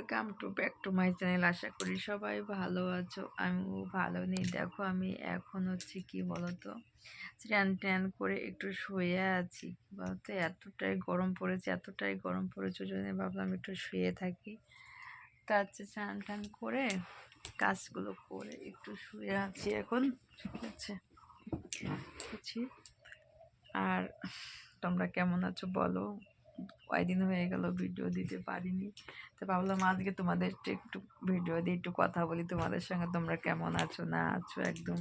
Welcome to back to my channel আশা করি সবাই ভালো আছো। আমিও ভালো নেই। দেখো আমি এখন হচ্ছে কি বলতো? স্নান ট্যান করে একটু শুয়ে আছি। বলতো এতটাই গরম পড়েছে, এতটাই গরম পড়েছে জন্য ভাবলাম একটু শুয়ে থাকি। তা হচ্ছে স্নান ট্যান করে কাজগুলো করে একটু শুয়ে আছি এখন। ঠিক আছে। আর তোমরা কেমন আছো বলো? কয়দিন হয়ে গেল ভিডিও দিতে পারিনি। তো ভাবলাম আজকে তোমাদের একটু ভিডিও দিয়ে একটু কথা বলি। তোমাদের সঙ্গে তোমরা কেমন আছো, না আছো, একদম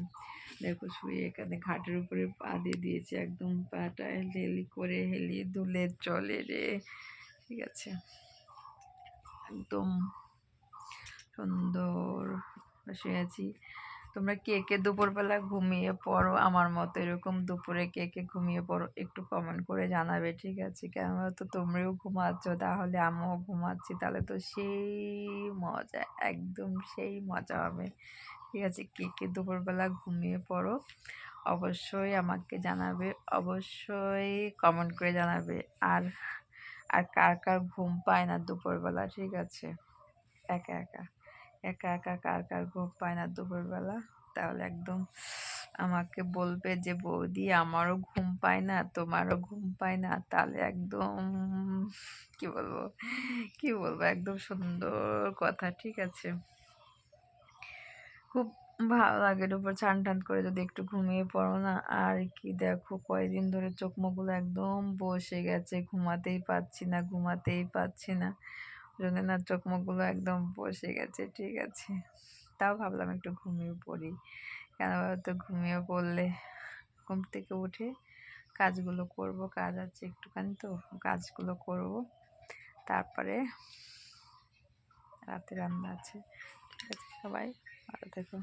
দেখো শুয়ে এখানে খাটের উপরে পা দিয়ে দিয়েছি, একদম পাটা হেলি করে হেলিয়ে দুলে চলে রে। ঠিক আছে? একদম সুন্দর। শুয়ে আছি। তোমরা কে কে দুপুরবেলা ঘুমিয়ে পড়ো? আমার মতো এরকম দুপুরে কে কে ঘুমিয়ে পড়ো? একটু কমেন্ট করে জানাবে, ঠিক আছে? কেন তো তোমরাও ঘুমাচ্ছ, তাহলে আমিও ঘুমাচ্ছি। তাহলে তো সেই মজা, একদম সেই মজা হবে। ঠিক আছে? কে কে দুপুরবেলা ঘুমিয়ে পড়ো? অবশ্যই আমাকে জানাবে, অবশ্যই কমেন্ট করে জানাবে। আর আর কার কার ঘুম পায় না দুপুরবেলা, ঠিক আছে? একা একা। একা একা কার কার ঘুম পায় না দুপুরবেলা? তাহলে একদম আমাকে বলবে যে, বৌদি, আমারও ঘুম পায় না, তোমারও ঘুম পায় না। তাহলে একদম কি বলব কি বলব, একদম সুন্দর কথা, ঠিক আছে? খুব ভালো লাগে উপর ছান টান করে যদি একটু ঘুমিয়ে পড়ো না। আর কি দেখো, কয়দিন ধরে চোখ মুখগুলো একদম বসে গেছে, ঘুমাতেই পাচ্ছি না, ঘুমাতেই পাচ্ছি না। চোখ মুখগুলো একদম বসে গেছে, ঠিক আছে। তাও ভাবলাম একটু ঘুমিয়ে পড়ি। কেন তো? ঘুমিয়ে পড়লে ঘুম থেকে উঠে কাজগুলো করব, কাজ আছে একটুখানি তো, কাজগুলো করব। তারপরে রাতে রান্না আছে। ঠিক আছে, সবাই ভালো থেকো।